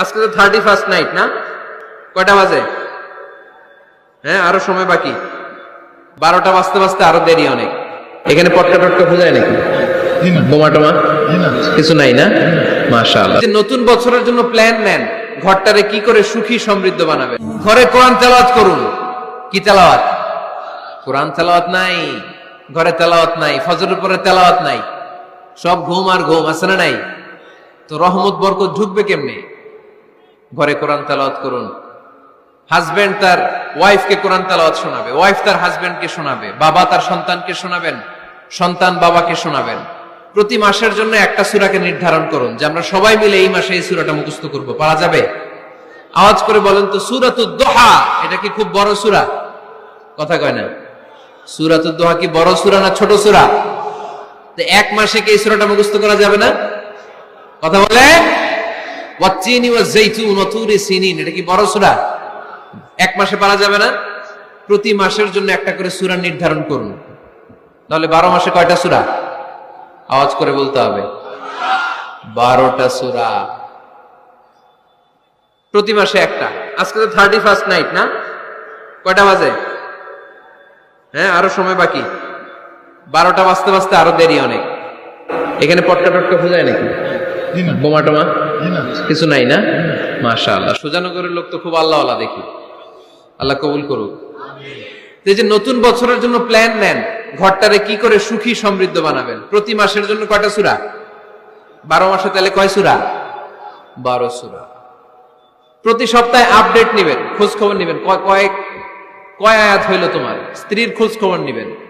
আজকে তো thirty first night না? কয়টা বাজে? হ্যাঁ আরও সময় বাকি। বারোটা বাজতে বাজতে আরও দেরি অনেক। এখানে পটকা টটকা বোঝায় নাকি? বোমা টোমা? কিছু নাই, না? যে নতুন বছরের জন্য প্ল্যান নেন, ঘরটারে কি করে সুখী সমৃদ্ধ বানাবে? ঘরে কোরআন তেলাওয়াত করুন। কি তেলাওয়াত? কোরআন তেলাওয়াত নাই, ঘরে তেলাওয়াত নাই, ফজরের পরে তেলাওয়াত নাই। সব ঘুম আর ঘুম, আছে না নাই? তো রহমত বরকত ঢুকবে কেমনে? ঘরে কোরআন তেলাওয়াত করুন। হাজবেন্ড তার ওয়াইফকে কোরআন তেলাওয়াত শোনাবে। ওয়াইফ তার হাজবেন্ডকে শোনাবে। বাবা তার সন্তানকে শোনাবেন। সন্তান বাবাকে শোনাবেন। প্রতি মাসের জন্য একটা সূরাকে নির্ধারণ করুন, যে আমরা সবাই মিলে এই মাসে এই সুরাটা মুখস্থ করব। পারা যাবে? আওয়াজ করে বলেন তো, সূরাতুদ দোহা, এটা কি খুব বড় সুরা? কথা কয় না। সূরাতুদ দোহা কি বড় সুরা না ছোট সুরা? এক মাসে কি এই সুরাটা মুখস্থ করা যাবে না? কথা বলে? ওয়াচ্চিনি ওয়া জাইতুন ওয়া এটা কি বড় সূরা? এক মাসে পারা যাবে না? প্রতি মাসের জন্য একটা করে সূরা নির্ধারণ করুন। তাহলে বারো মাসে কয়টা সূরা? আওয়াজ করে বলতে হবে। বারোটা সূরা। প্রতি মাসে একটা। আজকে তো থার্টি ফার্স্ট নাইট না? কয়টা বাজে? হ্যাঁ আরও সময় বাকি। বারোটা বাজতে বাজতে আরও দেরি অনেক। এখানে পটকা টটকা বোঝায় নাকি? বোমা টোমা কিছু নাই না? মাশা আল্লাহ সুজানগরের লোক তো খুব আল্লাহ আল্লাহ দেখি। আল্লাহ কবুল করুক। এই যে নতুন বছরের জন্য প্ল্যান নেন ঘরটারে কি করে সুখী সমৃদ্ধ বানাবেন? প্রতি মাসের জন্য কয়টা সুরা? বারো মাসে তাহলে কয় সুরা? বারো সুরা। প্রতি সপ্তাহে আপডেট নেবেন খোঁজ খবর নেবেন। কয়- কয়েক কয় আয়াত হইল তোমার? স্ত্রীর খোঁজ খবর নেবেন।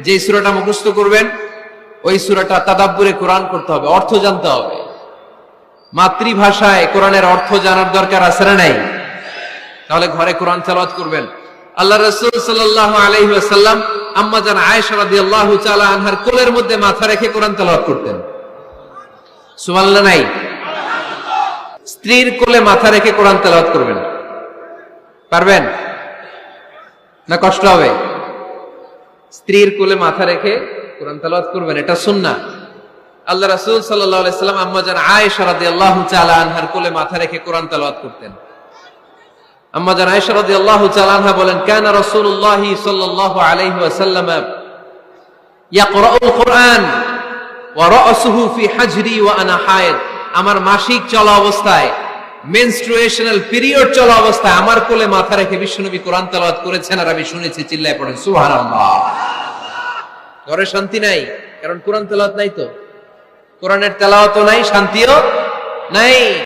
যে সুরাটা মুখস্থ করবেন, ওই সুরাটা তাদাব্বুরে কোরআন করতে হবে, অর্থ জানতে হবে। মাতৃভাষায় কোরআনের অর্থ জানার দরকার আছে না নাই? তাহলে ঘরে কোরআন তেলাওয়াত করবেন। আল্লাহ রাসূল সাল্লাল্লাহু আলাইহি আম্মা জান আয়েশা রাদিয়াল্লাহু তাআলা আনহার কোলের মধ্যে মাথা রেখে কোরআন তেলাওয়াত করতেন। সুবহানাল্লাহ নাই? স্ত্রীর কোলে মাথা রেখে কোরআন তেলাওয়াত করবেন। পারবেন? না কষ্ট হবে? স্ত্রীর কোলে মাথা রেখে কোরআন তেলাওয়াত করবেন, এটা সুন্নাহ। আল্লাহ রাসূল সাল্লাম, আম্মা জান আয়েশা রাদিয়াল্লাহু তাআলা আনহার কোলে মাথা রেখে কোরআন তেলাওয়াত করতেন। আম্মা জান আয়েশা রাদিয়াল্লাহু তাআলা আনহা বলেন, কানা ফি ওয়া আনা হায়েদ। আমার মাসিক চলা অবস্থায় মেনস্ট্রুয়েশনাল পিরিয়ড চলা অবস্থায় আমার কোলে মাথা রেখে বিশ্বনবী কোরআন তেলাওয়াত করেছেন আর আমি শুনেছি, চিল্লায় পড়েন, সুবহানাল্লাহ। ঘরে শান্তি নাই, কারণ কোরআন তেলাওয়াত নাই তো? কোরআনের তেলাওয়াতও নাই, শান্তিও নাই।